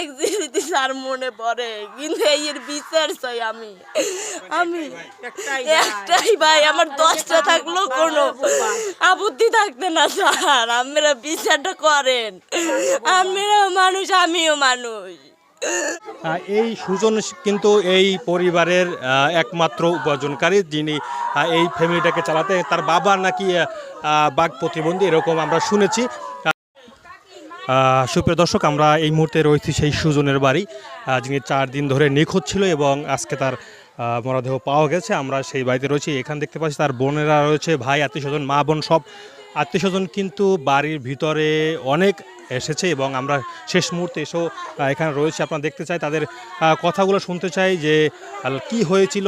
অনেক স্মৃতি স্যার মনে পড়ে কিন্তু এর বিচার চাই আমি। আমি একটাই ভাই। আমার দশটা থাকলেও কোনো আপত্তি থাকতে না স্যার। আপনারা বিচারটা করেন। আপনারাও মানুষ আমিও মানুষ। এই সুজন কিন্তু এই পরিবারের আহ, একমাত্র উপার্জনকারী যিনি এই ফ্যামিলিটাকে চালাতে তার বাবা নাকি আহ, বাঘ প্রতিবন্ধী এরকম আমরা শুনেছি। সুপ্রিয় দর্শক, আমরা এই মুহূর্তে রয়েছি সেই সুজনের বাড়ি যিনি চার দিন ধরে নিখোঁজ ছিল এবং আজকে তার মরদেহ পাওয়া গেছে। আমরা সেই বাড়িতে রয়েছি, এখানে দেখতে পাচ্ছি তার বোনেরা রয়েছে, ভাই আত্মীয় স্বজন মা, বোন সব। আত্মীয় স্বজন কিন্তু বাড়ির ভিতরে অনেক এসেছে এবং আমরা শেষ মুহূর্তে এসেও এখানে রয়েছে। আপনারা দেখতে চাই, তাদের কথাগুলো শুনতে চাই যে কি হয়েছিল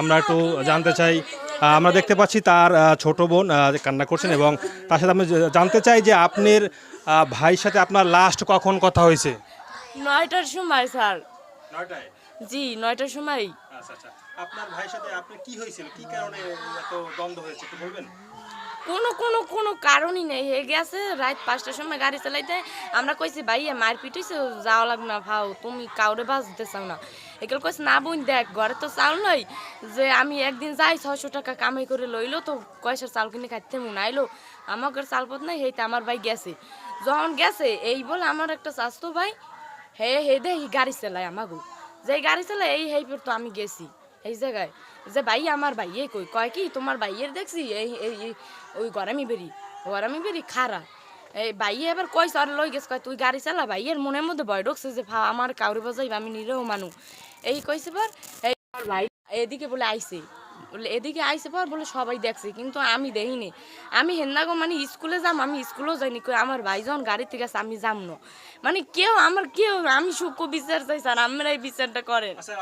আমরা একটু জানতে চাই। আমরা দেখতে পাচ্ছি তার ছোট বোন কান্না করছেন এবং তার সাথে আমি জানতে চাই যে আপনার ভাইয়ের সাথে আপনার লাস্ট কখন কথা হয়েছে? নয়টার সময় স্যার। নয়টায়? জি নয়টার সময়। আচ্ছা আচ্ছা। আপনার ভাইয়ের সাথে আপনার কি হয়েছিল? কি কারণে এত দ্বন্দ্ব হয়েছে একটু বলবেন? কোনো কোনো কোনো কারণই নেই। হে গেছে, রাত পাঁচটার সময় গাড়ি চালাইতে। আমরা কইছি, ভাইয়া, মারপিট হয়েছে যাওয়া লাগবে না, ভাও, তুমি কাউরে বাঁচতে চাও না। এগুলো কইছে, না বোন, দেখ, ঘরে তো চাল নই, যে আমি একদিন যাই ছশো টাকা কামাই করে লইলো, তো কয়সার চাল কিনে খাইতে মন আইলো। আমাকে চালপত নাই, হেইতে আমার ভাই গেছে। যখন গেছে, এই বলে, আমার একটা স্বাস্থ্য ভাই, হে হে দে গাড়ি চালায় আমাগো। যে গাড়ি চালায়, এই হেই তো আমি গেছি, এই জায়গায়। যে ভাই, আমার ভাইয়ে কই? কয় কি, তোমার ভাইয়ের দেখছি, এই এই ওই গরমই বেরি গরমই বেরি খারা। এই ভাইয়ে এবার কই সর, লই গেছ। কয়, তুই গাড়ি চালা। ভাইয়ের মনের মধ্যে ভয় ঢুকছে যে আমার কাউরে বাজাইব আমি নিরেও মানু। এই কইছে পর এই ভাই এদিকে বলে আইছে। বলে এদিকে আইসে পর? বলে সবাই দেখছে কিন্তু আমি দেখিনি। আমি হেন্নাগো মানে স্কুলে যাম আমি স্কুলেও যাইনি কই আমার ভাই যখন গাড়ি থেকে আছে আমি যাম না। মানে কেউ আমার কেউ আমি সুখ বিচার চাই স্যার আপনারা এই বিচারটা করেন। আচ্ছা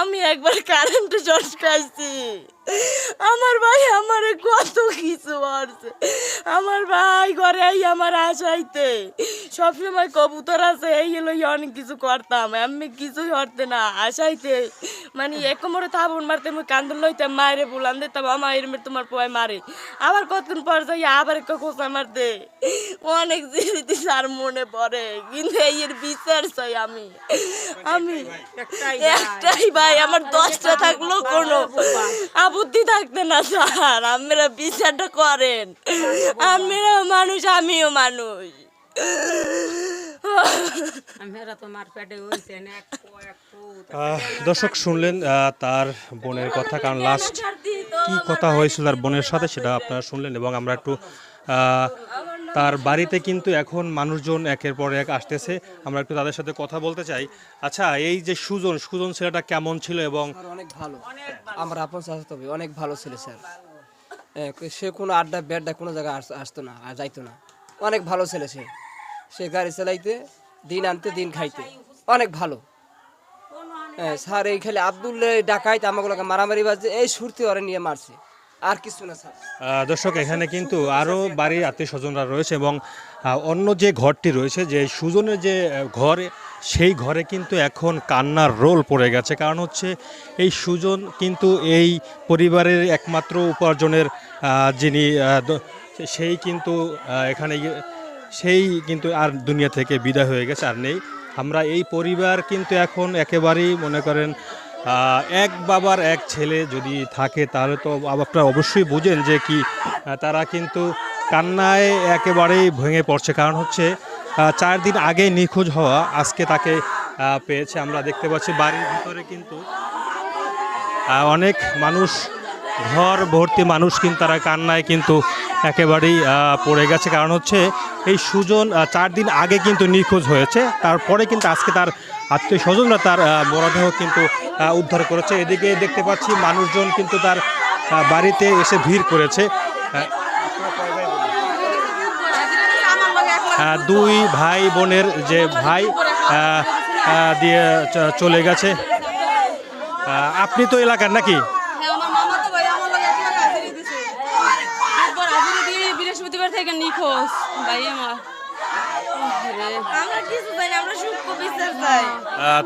আমি একবার কারেন্টে শর্ট খাইছি। আমার ভাই আমারে কত কিছু মারছে। আমার ভাই ঘরে আই আমার আশাইতে। সবসময় কবুতর আছে এই হলো অনেক কিছু করতাম। আমি কিছুই করতে না আশাইতে। মানে এক কোমরে থাবুন মারতে আমি কান্দন লইতাম মায়েরে বুলান দিতাম আমার এরমে তোমার পোয় মারে। আবার কতদিন পর যাই আবার একটা খোঁচা মারতে। অনেক স্মৃতি স্যার মনে পড়ে কিন্তু এই এর বিচার চাই আমি। আমি একটাই ভাই। আমার দশটা থাকল কোনো আপত্তি থাকতে না স্যার আপনারা বিচারটা করেন। আপনারাও মানুষ আমিও মানুষ। দর্শক শুনলেন তার বোনের কথা কারণ লাস্ট কি কথা হয়েছিল তার বোনের সাথে সেটা আপনারা শুনলেন এবং আমরা একটু তার বাড়িতে কিন্তু এখন মানুষজন একের পর এক আসতেছে। আমরা একটু তাদের সাথে কথা বলতে চাই। আচ্ছা এই যে সুজন সুজন ছেলেটা কেমন ছিল এবং অনেক ভালো। আমার আপন স্বাস্থ্য অনেক ভালো ছিল স্যার। সে কোনো আড্ডা বেড্ডা কোনো জায়গায় আসতো না আর যাইতো না। অনেক ভালো ছেলে সে। সে গাড়ি চালাইতে, দিন আনতে, দিন খাইতে। অনেক ভালো। হ্যাঁ স্যার, এই খালি আব্দুল ডাকাইত আমাকে মারামারি বাজে এই সুরতে ওরে নিয়ে মারছে। আর কিছু না, স্যার। দর্শক, এখানে কিন্তু আরও বাড়ির আত্মীয় স্বজনরা রয়েছে এবং অন্য যে ঘরটি রয়েছে, যে সুজনের যে ঘর, সেই ঘরে কিন্তু এখন কান্নার রোল পড়ে গেছে। কারণ হচ্ছে, এই সুজন কিন্তু এই পরিবারের একমাত্র উপার্জনের যিনি সেই কিন্তু এখানে সেই কিন্তু আর দুনিয়া থেকে বিদায় হয়ে গেছে, আর নেই। আমরা এই পরিবার কিন্তু এখন একেবারেই মনে করেন এক বাবার এক ছেলে যদি থাকে, তাহলে তো আপনারা অবশ্যই বুঝেন যে কি তারা কিন্তু কান্নায় একেবারেই ভেঙে পড়ছে। কারণ হচ্ছে চার দিন আগে নিখোঁজ হওয়া আজকে তাকে পেয়েছে। আমরা দেখতে পাচ্ছি বাড়ির ভিতরে কিন্তু অনেক মানুষ, ঘর ভর্তি মানুষ কিন্তু তারা কান্নায় কিন্তু একেবারেই পড়ে গেছে। কারণ হচ্ছে এই সুজন চার দিন আগে কিন্তু নিখোঁজ হয়েছে। তারপরে কিন্তু আজকে তার আত্মীয় স্বজনরা তার মরদেহ কিন্তু উদ্ধার করেছে। এদিকে দেখতে পাচ্ছি মানুষজন কিন্তু তার বাড়িতে এসে ভিড় করেছে। দুই ভাই বোনের যে ভাই দিয়ে চলে গেছে। আপনি তো এলাকার নাকি হ্যাঁ, আমার মামা তো ভাই আমার লগে একলা হাজিরি দিছে। একবার হাজিরি দিয়ে বৃহস্পতিবার থেকে নিখোঁজ। ভাই আমার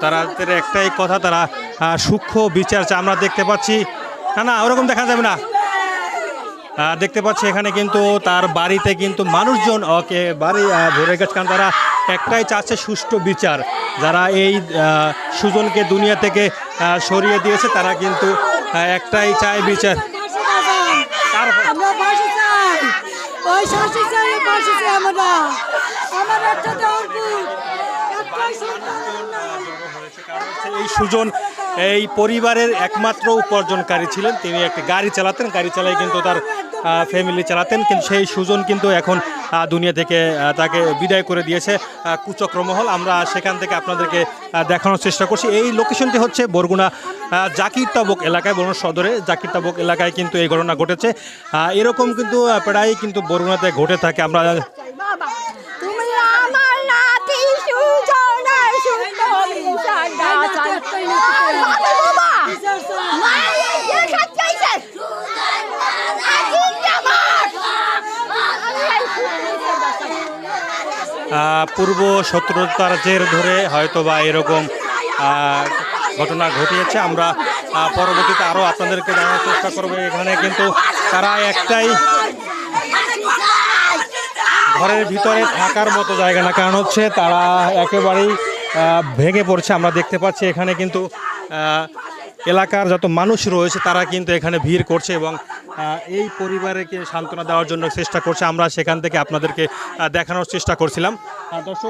তারা তাদের একটাই কথা তারা সূক্ষ্ম বিচার চায়। আমরা দেখতে পাচ্ছি না না ওরকম দেখা যাবে না। দেখতে পাচ্ছি এখানে কিন্তু তার বাড়িতে কিন্তু মানুষজন ওকে বাড়ি ভরে গেছে কারণ তারা একটাই চাচ্ছে সুষ্ঠু বিচার। যারা এই সুজনকে দুনিয়া থেকে সরিয়ে দিয়েছে তারা কিন্তু একটাই চায় বিচার তার- আমরা ফাঁসি চাই এই সুজন, এই পরিবারের একমাত্র উপার্জনকারী ছিলেন। তিনি একটি গাড়ি চালাতেন, গাড়ি চালাই কিন্তু তার ফ্যামিলি চালাতেন, কিন্তু সেই সুজন কিন্তু এখন দুনিয়া থেকে তাকে বিদায় করে দিয়েছে কুচক্রমহল আমরা সেখান থেকে আপনাদেরকে দেখানোর চেষ্টা করছি। এই লোকেশনটি হচ্ছে বরগুনা জাকির তাবক এলাকায়, বরগুনা সদরে জাকির তাবক এলাকায় কিন্তু এই ঘটনা ঘটেছে। এরকম কিন্তু প্রায় প্রায়ই কিন্তু বরগুনাতে ঘটে থাকে। আমরা তুমি আমার নাতি সুজনার সুন্দর সাদা বাবা বাবা মায়ের যে সাজাইছে আজিজ জামাত আহ, পূর্ব শত্রুতার জের ধরে হয়তো বা এরকম ঘটনা ঘটিয়েছে। আমরা পরবর্তীতে আরও আপনাদেরকে জানার চেষ্টা করব। এখানে কিন্তু তারা একটাই ঘরের ভিতরে থাকার মতো জায়গা না। কারণ হচ্ছে তারা একেবারেই ভেঙে পড়ছে। আমরা দেখতে পাচ্ছি এখানে কিন্তু এলাকার যত মানুষ রয়েছে, তারা কিন্তু এখানে ভিড় করছে এবং এই পরিবারকে সান্ত্বনা দেওয়ার জন্য চেষ্টা করছে। আমরা সেখান থেকে আপনাদেরকে দেখানোর চেষ্টা করছিলাম। দর্শক